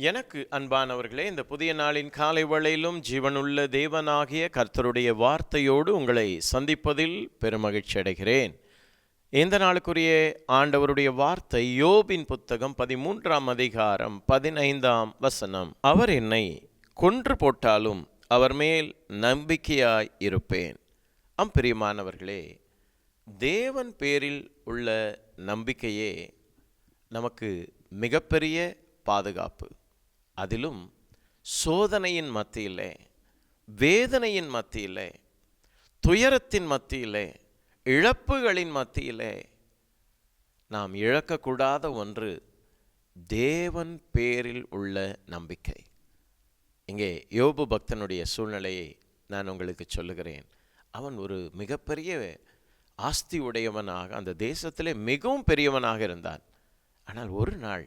எனக்கு அன்பானவர்களே இந்த புதிய நாளின் காலை வேளையிலும் ஜீவனுள்ள தேவனாகிய கர்த்தருடைய வார்த்தையோடு உங்களை சந்திப்பதில் பெருமகிழ்ச்சி அடைகிறேன். இந்த நாளுக்குரிய ஆண்டவருடைய வார்த்தை யோபின் புத்தகம் பதிமூன்றாம் அதிகாரம் பதினைந்தாம் வசனம். அவர் என்னை கொன்று போட்டாலும் அவர் மேல் நம்பிக்கையாய் இருப்பேன். அம் பிரியமானவர்களே தேவன் பேரில் உள்ள நம்பிக்கையே நமக்கு மிகப்பெரிய பாதுகாப்பு. அதிலும் சோதனையின் மத்தியிலே வேதனையின் மத்தியிலே துயரத்தின் மத்தியிலே இழப்புகளின் மத்தியிலே நாம் இழக்கக்கூடாத ஒன்று தேவன் பேரில் உள்ள நம்பிக்கை. இங்கே யோபு பக்தனுடைய சூழ்நிலையை நான் உங்களுக்கு சொல்லுகிறேன். அவன் ஒரு மிகப்பெரிய ஆஸ்தி உடையவனாக அந்த தேசத்திலே மிகவும் பெரியவனாக இருந்தான். ஆனால் ஒரு நாள்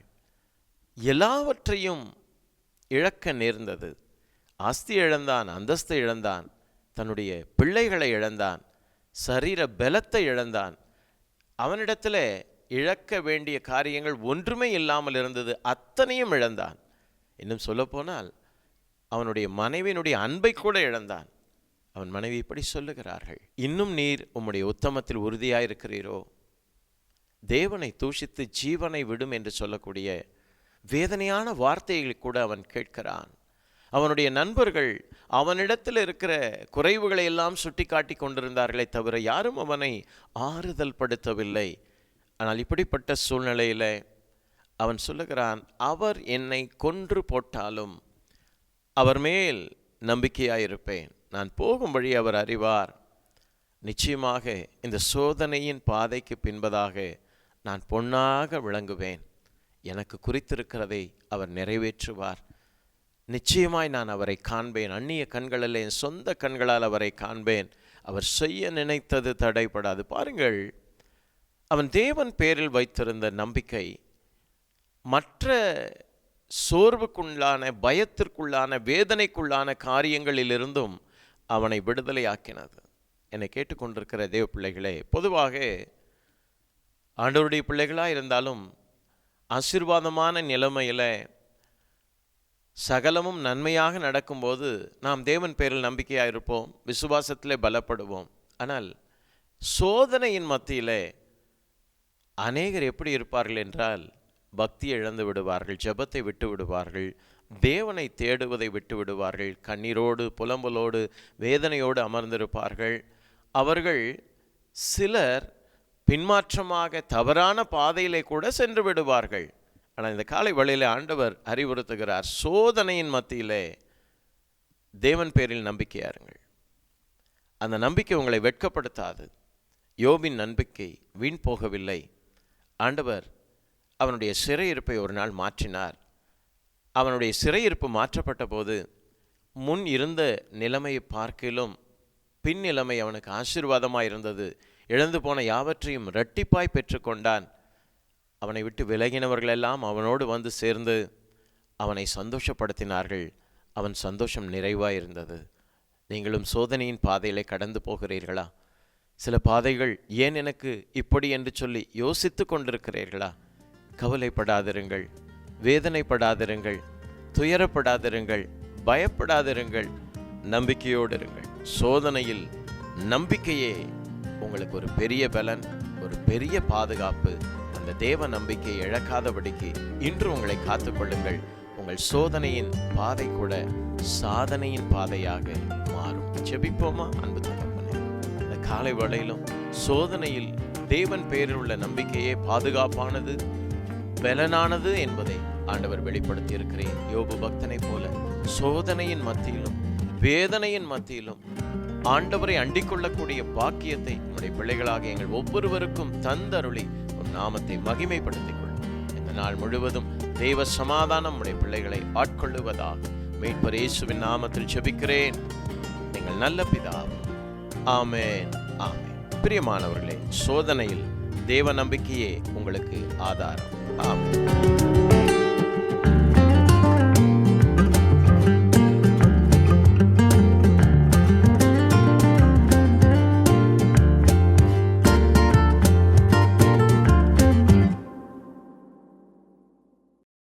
எல்லாவற்றையும் இழக்க நேர்ந்தது. ஆஸ்தி இழந்தான் அந்தஸ்து இழந்தான் தன்னுடைய பிள்ளைகளை இழந்தான் சரீர பலத்தை இழந்தான். அவனிடத்தில் இழக்க வேண்டிய காரியங்கள் ஒன்றுமே இல்லாமல் இருந்தது அத்தனையும் இழந்தான். இன்னும் சொல்லப்போனால் அவனுடைய மனைவியினுடைய அன்பை கூட இழந்தான். அவன் மனைவி இப்படி சொல்லுகிறார்கள் இன்னும் நீர் உம்முடைய உத்தமத்தில் உறுதியாயிருக்கிறீரோ? தேவனை தூஷித்து ஜீவனை விடும் என்று சொல்லக்கூடிய வேதனையான வார்த்தைகளை கூட அவன் கேட்கிறான். அவனுடைய நண்பர்கள் அவனிடத்தில் இருக்கிற குறைவுகளை எல்லாம் சுட்டி காட்டி கொண்டிருந்தார்களே தவிர யாரும் அவனை ஆறுதல் படுத்தவில்லை. ஆனால் இப்படிப்பட்ட சூழ்நிலையில் அவன் சொல்லுகிறான் அவர் என்னை கொன்று போட்டாலும் அவர் மேல் நம்பிக்கையாயிருப்பேன். நான் போகும் வழி அவர் அறிவார். நிச்சயமாக இந்த சோதனையின் பாதைக்கு பின்பதாக நான் பொன்னாக விளங்குவேன். எனக்கு குறித்திருக்கிறதை அவர் நிறைவேற்றுவார். நிச்சயமாய் நான் அவரை காண்பேன். அந்நிய கண்களில் என் சொந்த கண்களால் அவரை காண்பேன். அவர் செய்ய நினைத்தது தடைப்படாது பாருங்கள் அவன் தேவன் பேரில் வைத்திருந்த நம்பிக்கை மற்ற சோர்வுக்குள்ளான பயத்திற்குள்ளான வேதனைக்குள்ளான காரியங்களிலிருந்தும் அவனை விடுதலையாக்கினது. என்னை கேட்டுக்கொண்டிருக்கிற தேவ பிள்ளைகளே பொதுவாக ஆண்டவருடைய பிள்ளைகளாக இருந்தாலும் ஆசீர்வாதமான நிலைமையில் சகலமும் நன்மையாக நடக்கும்போது நாம் தேவன் பேரில் நம்பிக்கையாக இருப்போம் விசுவாசத்திலே பலப்படுவோம். ஆனால் சோதனையின் மத்தியிலே அநேகர் எப்படி இருப்பார்கள் என்றால் பக்தி இழந்து விடுவார்கள் ஜெபத்தை விட்டு விடுவார்கள் தேவனை தேடுவதை விட்டு விடுவார்கள் கண்ணீரோடு புலம்பலோடு வேதனையோடு அமர்ந்திருப்பார்கள். அவர்கள் சிலர் பின்மாற்றமாக தவறான பாதையிலே கூட சென்று விடுவார்கள். ஆனால் இந்த காலை வழியில் ஆண்டவர் அறிவுறுத்துகிறார் சோதனையின் மத்தியிலே தேவன் பேரில் நம்பிக்கையாருங்கள் அந்த நம்பிக்கை உங்களை வெட்கப்படுத்தாது. யோபின் நம்பிக்கை வீண் போகவில்லை. ஆண்டவர் அவனுடைய சிறையிருப்பை ஒரு நாள் மாற்றினார். அவனுடைய சிறையிருப்பு மாற்றப்பட்ட போது முன் இருந்த நிலைமையை பார்க்கிலும் பின் நிலைமை அவனுக்கு ஆசீர்வாதமாக இருந்தது இழந்து போன யாவற்றையும் இரட்டிப்பாய் பெற்றுக்கொண்டான். அவனை விட்டு விலகினவர்களெல்லாம் அவனோடு வந்து சேர்ந்து அவனை சந்தோஷப்படுத்தினார்கள். அவன் சந்தோஷம் நிறைவாக இருந்தது நீங்களும் சோதனையின் பாதையிலே கடந்து போகிறீர்களா? சில பாதைகள் ஏன் எனக்கு இப்படி என்று சொல்லி யோசித்து கொண்டிருக்கிறீர்களா? கவலைப்படாதிருங்கள் வேதனைப்படாதிருங்கள் துயரப்படாதிருங்கள் பயப்படாதிருங்கள் நம்பிக்கையோடு இருங்கள். சோதனையில் நம்பிக்கையே உங்களுக்கு ஒரு பெரிய பலன் ஒரு பெரிய பாதுகாப்பு அந்த தேவ நம்பிக்கை இழக்காதபடிக்கு இன்று உங்களை காத்துக்கொள்ளுங்கள் உங்கள் சோதனையின் பாதை கூட சாதனையின் பாதையாக மாறும். செபிப்போமா அன்பு தகப்பனே. இந்த காலை வேளையிலும் சோதனையில் தேவன் பேரில் உள்ள நம்பிக்கையே பாதுகாப்பானது பலனானது என்பதை ஆண்டவர் வெளிப்படுத்தி இருக்கிறேன் யோபு பக்தனை போல சோதனையின் மத்தியிலும் வேதனையின் மத்தியிலும் ஆண்டவரை அண்டிக்கொள்ளக்கூடிய பாக்கியத்தை உடைய பிள்ளைகளாக எங்கள் ஒவ்வொருவருக்கும் தந்தருளி உன் நாமத்தை மகிமைப்படுத்திக் கொள்ளும் இந்த நாள் முழுவதும் தெய்வ சமாதானம் உடைய பிள்ளைகளை ஆட்கொள்ளுவதாக மீட்பர் இயேசுவின் நாமத்தில் ஜெபிக்கிறேன். நீங்கள் நல்ல பிதாவும் ஆமேன் ஆமென். பிரியமானவர்களே சோதனையில் தேவ நம்பிக்கையே உங்களுக்கு ஆதாரம். ஆமாம்